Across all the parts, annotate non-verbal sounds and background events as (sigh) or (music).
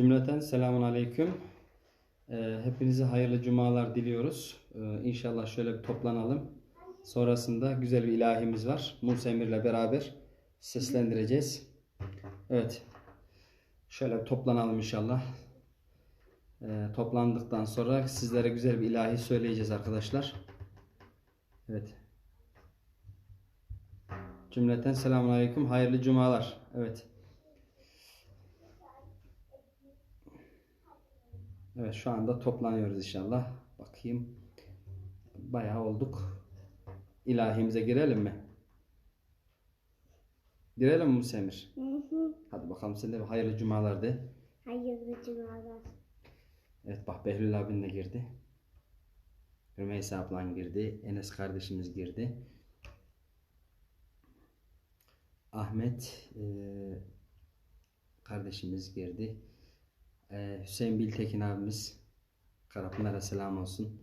Cümleten selamun aleyküm. Ee, hepinize hayırlı cumalar diliyoruz. Ee, inşallah şöyle bir toplanalım. Sonrasında güzel bir ilahimiz var. Musa Emir'le beraber seslendireceğiz. Evet. Şöyle bir toplanalım inşallah. Ee, toplandıktan sonra sizlere güzel bir ilahi söyleyeceğiz arkadaşlar. Evet. Cümleten selamun aleyküm. Hayırlı cumalar. Evet. Evet şu anda toplanıyoruz inşallah. Bakayım. Bayağı olduk. İlahimize girelim mi? Girelim mi Musemir? Hı hı. Hadi bakalım sen de hayırlı cumalar de. Hayırlı cumalar. Evet bak Behlül abin de girdi. Rümeysa ablan girdi. Enes kardeşimiz girdi. Ahmet eee, kardeşimiz girdi. Eee, Hüseyin Biltekin abimiz. Karapınar'a selam olsun.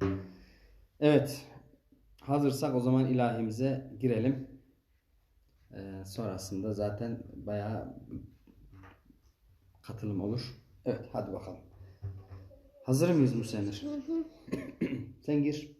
Evet. Hazırsak o zaman ilahimize girelim. Eee, sonrasında zaten bayağı katılım olur. Evet hadi bakalım. Hazır mıyız Musemir? (clears throat) Sen gir.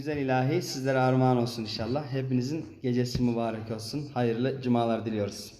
Güzel ilahi sizlere armağan olsun inşallah. Hepinizin gecesi mübarek olsun. Hayırlı cumalar diliyoruz.